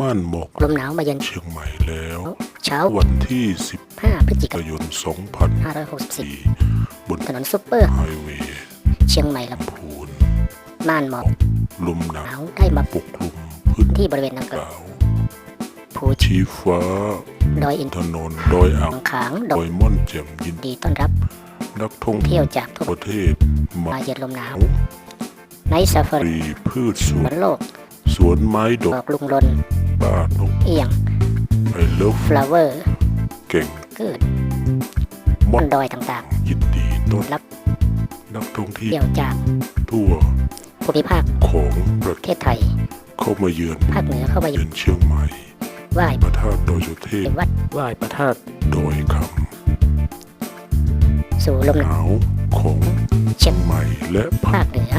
ม่านหมอกลมหนาวมาเยือนเชียงใหม่แล้ว เช้าวันที่5พฤศจิ10กากันยนยน564 2004บนถนนซุปเปอร์ไฮเวย์เชียงใหม่ลำพูนม่านหมอกลมหนาหนาววได้มาปกคลุมพื้นที่บริเวณดังกกล่าวล่าวภูชี้ฟ้า ดอยอินถนนดอยอ่างขางดดออยยม่อนแจ่มยินดีต้อนรับ นักท่องเที่ยวจากทั่วประเทศมามาเยือนลมหนาวในซาฟาฟรีรีพืชสสววนนโลก สวนไม้ดดออกกลุงลน บ้านนกเอียงไอเลิฟฟลาเวอร์เก่งเกิดมบอนนดอยต่างยินดีต้อนๆ รับนักท่องเที่เที่ยยววจากทั่วภูมิภาคของประปเทระศเทศไทย เข้ามาเยือนภาคเหนือเข้ามาอยู่เยือนเชียงใหม่ไหว้พระธาตุดอยสุเทพวัดไหว้พระธาตุดอยคสู่ลมำหหนาวนาวของเชียงใหม่และภาภาคคเหนือ